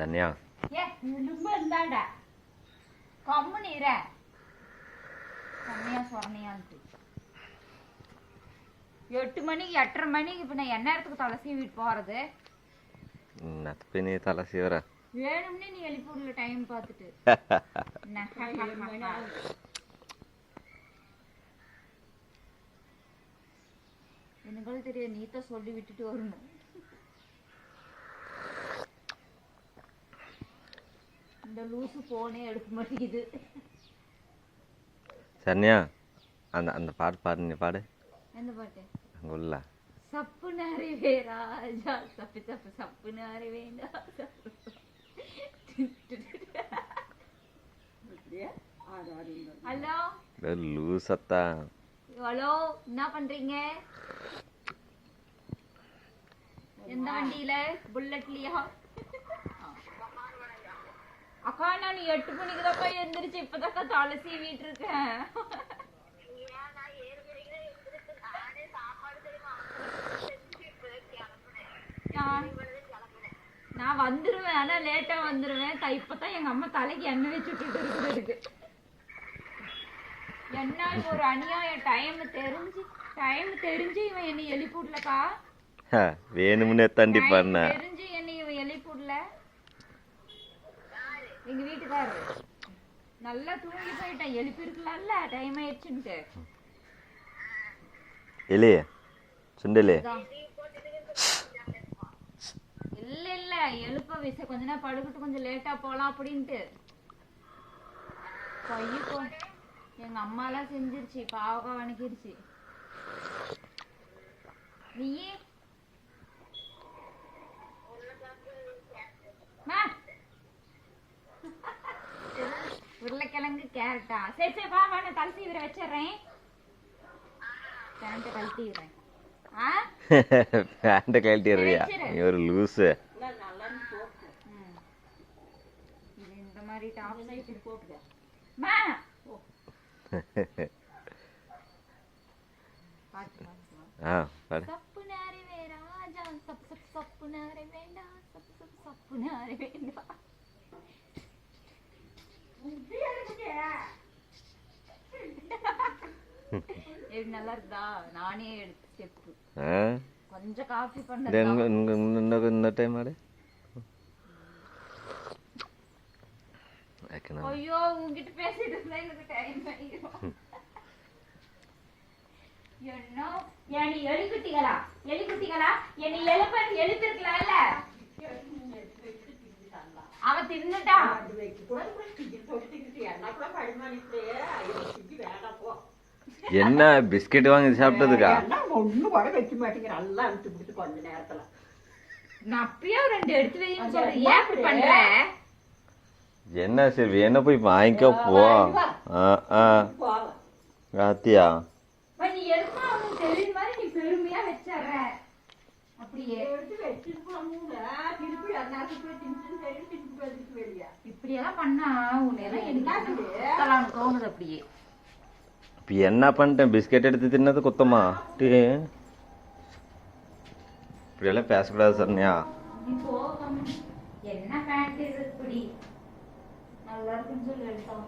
சன்யா ஏ இடும்பு இருந்தாடா கம்மியா சொரணையான்ட்டு. எட்டு மணிக்கு எட்டரை மணிக்கு இப்போ நான் எந்நேரத்துக்கு தலை சீவிட்டு போறது? நீ தலை சீவர வேணும்னே நீ எழுப்பி விடல டைம் பார்த்துட்டு. என்ன? எனக்கும் தெரியாது நீ தான் சொல்லி விட்டுட்டு வரணும். இந்த லூசு போனே எடுக்க மாட்டேங்குது. சன்யா அந்த அந்த பாட்டு பாடு நீ பாடு. எந்த பாட்டு? அங்கே உள்ள. சப்பு நிறைவே ராஜா சப்பு சப்பு சப்பு நிறைவேண்டா ஹலோ? லூசத்தா ஹலோ என்ன பண்றீங்க? எந்த வண்டியில? புல்லட்லயா அக்கா நான் எட்டு மணிக்கு தான் எந்திரிச்சு இப்பதாக்கா தலை சீவிட்டு இருக்கேன் நான் நான் வந்துருவேன். ஆனா லேட்டா வந்துருவேன். இப்பதான் எங்க அம்மா தலைக்கு எண்ணெய் வச்சு விட்டுட்டு இருக்குது இருக்கு என்ன ஒரு அநியாயம். டைம் தெரிஞ்சு டைம் தெரிஞ்சு இவன் என்னை எழுப்பி விடலக்கா வேணும்னே தண்டி பண்ண தெரிஞ்சு என்னை இவன் எழுப்பி விடல எங்க வீட்டுக்காரரு. நல்லா தூங்கி போயிட்டேன். எழுப்பி இருக்கலாம்ல டைம் ஆயிடுச்சுன்ட்டு. எலி சுண்டலி. இல்ல இல்ல. எழுப்ப விச. கொஞ்ச நேரம் படுக்கிட்டு கொஞ்சம் லேட்டா போலாம் அப்படின்ட்டு. பைய போ. எங்க அம்மா எல்லாம் செஞ்சிருச்சு. பாவக்கா வணக்கிருச்சு. நீயே கேரட்டா சரி சரி வா வா நான் தலை சீவிர வச்சிடுறேன். பேண்ட்டை கழட்டிடுறேன். ஆ? பேண்ட்டை கழட்டிடுறியா? நீ ஒரு லூஸு ம். இது இந்த மாதிரி டாப் சைடு போட்டுக்க. மா! பாட்டு பாட்டு ஆ பாடு சப்பு நாரி ராஜா சப்பு சப்பு சப்பு நாரி வேண்டாம் சப்பு சப்பு சப்பு நாரி வேண்டாம் இது நல்லா இருக்குதா நானே எடுத்து ஸ்டெப்பு கொஞ்சம் காஃபி இன்னும் டைம் ஆடு? வைக்கணும் ஐயோ உங்ககிட்ட பேசிட்டு இருந்தா எனக்கு டைம் ஆயிரும். என்ன எலிக்குட்டிகளா? எலிக்குட்டிகளா? என்னை எழுப்ப எழுப்பிருக்கலாம்ல அவன் தின்னுட்டான் என்ன பிஸ்கெட் வாங்கி சாப்பிட்டதுக்கா? ஒண்ணு கூட வைக்க மாட்டேங்கிற. நல்லா விட்டு பிடிச்சு கொஞ்ச நேரத்துல. நான் அப்பயே ரெண்டு எடுத்து சொல்றேன். ஏன் இப்படி பண்ற? என்ன சரி வேணா போய் வாங்கிக்கோ போ. ஆ ஆ. போவேன் காத்தியா இப்படியெல்லாம் பண்ணா உன்னை எல்லாம் எனக்கு தோணுது அப்படியே. என்ன பண்ணிட்டேன்? பிஸ்கெட் எடுத்து தின்னது குத்தமா? டீ. இப்படியெல்லாம் பேசக்கூடாது சரண்யா. என்ன பேண்ட் இது இப்படி நல்லா இருக்குன்னு சொல்லி எடுத்தோம்